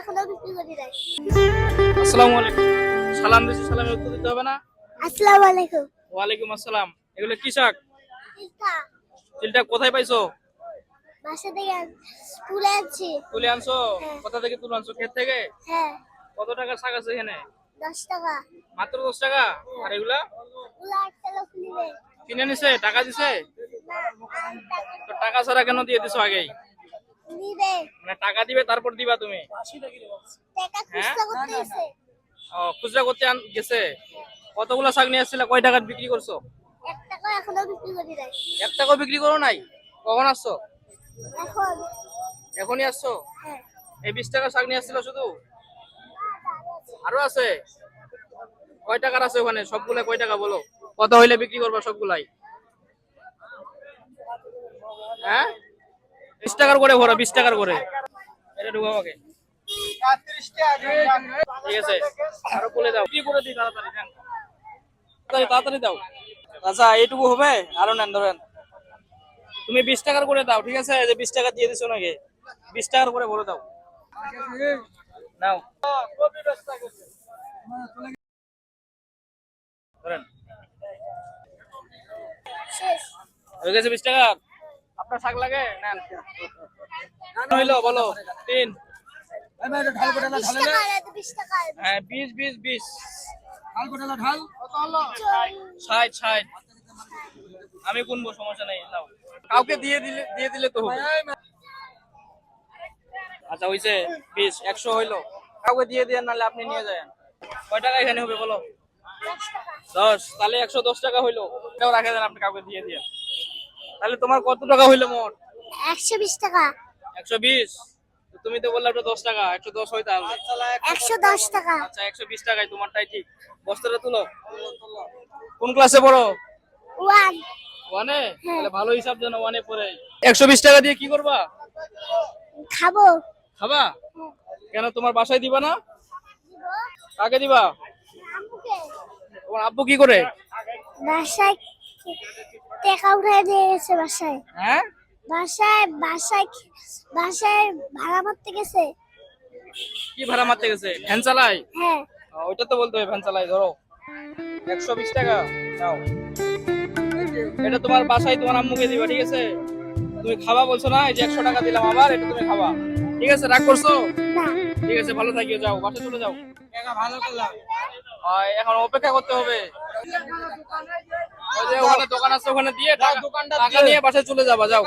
এখনও বিক্রি করি নাই। আসসালামু আলাইকুম। সালাম দিছি সালামের উত্তর দিতে হবে না? আসসালামু আলাইকুম। ওয়ালাইকুম আসসালাম। এগুলো কি শাক? তিলটা। কোথায় পাইছো? বাসা থেকে তুলে আনছি। তুলে আনছো? হ্যাঁ। কোথা থেকে তুলে আনছো? ক্ষেত থেকে? হ্যাঁ। কত টাকার শাক আছে এখানে? দশ টাকা। মাত্র দশ টাকা? আর এগুলা? টাকা কিনে নিছে? টাকা দিছে? তো টাকা ছাড়া কেন দিয়ে দিছো আগেই? নিবে মানে টাকা দিবে তারপর দিবা তুমি? টাকা হ্যাঁ? খুচরা করতে এসে। ও খুচরা করতে গেছে? কতগুলো শাক নিয়ে আসছিলে? কয় টাকার বিক্রি করছ? এক টাকা এখনও বিক্রি করি নাই। এক টাকাও বিক্রি করো নাই? কখন আসছো? এখন। এখনই আসছো? হ্যাঁ। এই বিশ টাকা শাক নিয়ে আসছিল শুধু? আরও আছে? কয় টাকার আছে ওখানে? সবগুলা কয় টাকা বলো? কত হইলে বিক্রি করবা সবগুলাই? হ্যাঁ? বিশ টাকার করে ভরো, বিশ টাকার করে। এটা ঢুকাও আগে ঠিক আছে, আরও বলে দাও। কি করে দিই তাড়াতাড়ি। তাড়াতাড়ি দাও। আচ্ছা এইটুকু হবে? আরও নেন, ধরেন। তুমি বিশ টাকার করে দাও, ঠিক আছে? যে বিশ টাকা দিয়ে দিছো নাকি? বিশ টাকার করে ভরে দাও। নাও। ধরেন। হয়ে গেছে বিশ টাকা আপনার শাক লাগে? নেন। হইল বলো তিন। হ্যাঁ বিশ বিশ বিশ। ষাট ষাট। আমি গুনবো সমস্যা নেই নাও। কাউকে দিয়ে দিলে দিয়ে দিলে তো হবে। আচ্ছা হইছে বিশ একশো হইল। কাউকে দিয়ে দিয়ে নাহলে আপনি নিয়ে যান। কয় টাকা এখানে হবে বলো? দশ দশ তাহলে একশো দশ টাকা হইল। এটাও রাখে দেন আপনি কাউকে দিয়ে দিয়ে তাহলে তোমার কত টাকা হইল মোট? একশো বিশ টাকা। একশো বিশ? তুমি তো বললে ওটা দশ টাকা একশো দশ হয় তাহলে। একশো দশ টাকা। আচ্ছা একশো বিশ টাকায় তোমারটাই ঠিক। বস্তাটা তুলো। কোন ক্লাসে পড়ো? ওয়ান। ওয়ানে? তাহলে ভালো হিসাব জানো ওয়ানে পড়ে। একশো বিশ টাকা দিয়ে কি করবা? খাব। খাবা? কেন তোমার বাসায় দিবা না? কাকে দিবা? তোমার আব্বু কি করে? বাসায় টাকা উঠায় দিয়ে গেছে বাসায়। হ্যাঁ? বাসায় বাসায় বাসায় ভাড়া মারতে গেছে। কি ভাড়া মারতে গেছে? ভ্যান চালাই হ্যাঁ। ওইটা তো বলতে হবে ভ্যান ধরো। একশো বিশ টাকা নাও। এটা তোমার বাসায় তোমার আম্মুকে দিবা ঠিক আছে? তুমি খাবা বলছো না এই যে একশো টাকা দিলাম আবার এটা তুমি খাবা। ঠিক আছে রাগ করছ? ঠিক আছে ভালো থাকিও যাও বাসায় চলে যাও। ভালো করলাম। এখন অপেক্ষা করতে হবে। ওখানে দোকান আছে ওখানে দিয়ে দোকানটা টাকা নিয়ে বাসায় চলে যাবা যাও।